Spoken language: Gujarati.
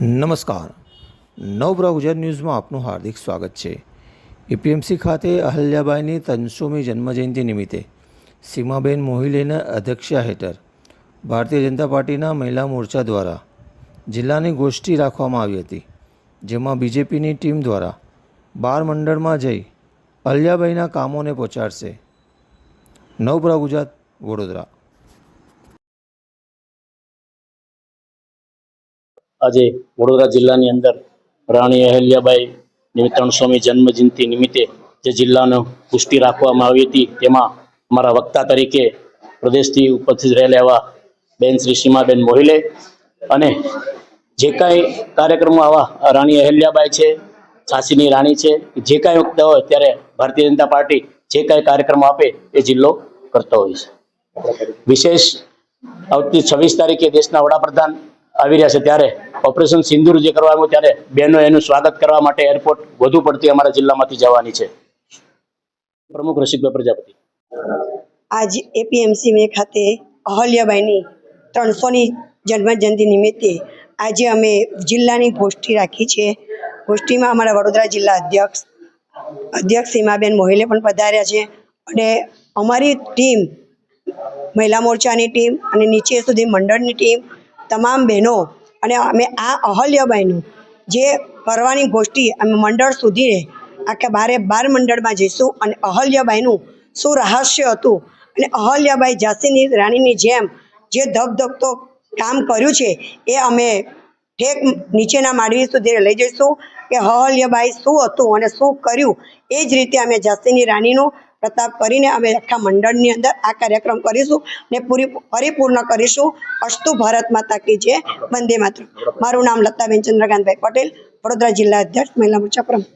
નમસ્કાર. નવપ્રભા ગુજરાત ન્યૂઝમાં આપનું હાર્દિક સ્વાગત છે. એપીએમસી ખાતે અહલ્યાબાઈની ત્રણસોમી જન્મજયંતિ નિમિત્તે સીમાબેન મોહિલેના અધ્યક્ષતા હેઠળ ભારતીય જનતા પાર્ટીના મહિલા મોરચા દ્વારા જિલ્લાની ગોષ્ઠી રાખવામાં આવી હતી, જેમાં બીજેપીની ટીમ દ્વારા બાર મંડળમાં જઈ અહલ્યાબાઈના કામોને પહોંચાડશે. નવપ્રભા ગુજરાત વડોદરા આજે વડોદરા જિલ્લાની અંદર રાણી અહેલ્યાબાઈ નિમિત્રણ સ્વામી જન્મજયંતિ નિમિત્તે જે જિલ્લાનો પુષ્ટિ રાખવામાં આવી હતી, તેમાં અમારા વક્તા તરીકે પ્રદેશથી ઉપસ્થિત રહેલા એવા બેન શ્રી સીમાબેન મોહિલે અને જે કાંઈ કાર્યક્રમો આવા રાણી અહેલ્યાબાઈ છે, ઝાંસીની રાણી છે, જે કાંઈ વખતે હોય ત્યારે ભારતીય જનતા પાર્ટી જે કાંઈ કાર્યક્રમો આપે એ જિલ્લો કરતો હોય છે. વિશેષ આવતી છવ્વીસ તારીખે દેશના વડાપ્રધાન આવી રહ્યા છે ત્યારે ઓપરેશન સિંદૂર જે આવ્યું ત્યારે બહેનો એનું સ્વાગત કરવા માટે એરપોર્ટ વધુ પડતી અમારા જિલ્લામાંથી જવાની છે. પ્રમુખ રસિકભાઈ પ્રજાપતિ. આજ એપીએમસી મે ખાતે અહલ્યાબાઈની ત્રણસોની જન્મજયંતિ નિમિત્તે આજે અમે જિલ્લાની ગોષ્ઠી રાખી છે. ગોષ્ઠીમાં અમારા વડોદરા જિલ્લા અધ્યક્ષ અધ્યક્ષ સીમાબેન મોહિલે પણ પધાર્યા છે અને અમારી ટીમ, મહિલા મોરચાની ટીમ અને નીચે સુધી મંડળની ટીમ, તમામ બહેનો અને અમે આ અહલ્યબાઈનું જે કરવાની ગોષ્ઠી અમે મંડળ સુધી આખા બારે બાર મંડળમાં જઈશું અને અહલ્યબાઈનું શું રહસ્ય હતું અને અહલ્યાબાઈ ઝાંસીની રાણીની જેમ જે ધબધબતો કામ કર્યું છે, એ અમે ઠેક નીચેના માળવી સુધી લઈ જઈશું કે અહલ્યાબાઈ શું હતું અને શું કર્યું, એ જ રીતે અમે ઝાંસીની રાણીનું પ્રતાપ કરીને અમે આખા મંડળની અંદર આ કાર્યક્રમ કરીશું ને પૂરી પરિપૂર્ણ કરીશું. અસ્તુ ભારત માતા કી જે વંદે માત્ર મારું નામ લતાબેન ચંદ્રકાંતભાઈ પટેલ, વડોદરા જિલ્લા અધ્યક્ષ, મહિલા મોરચા પ્રમુખ.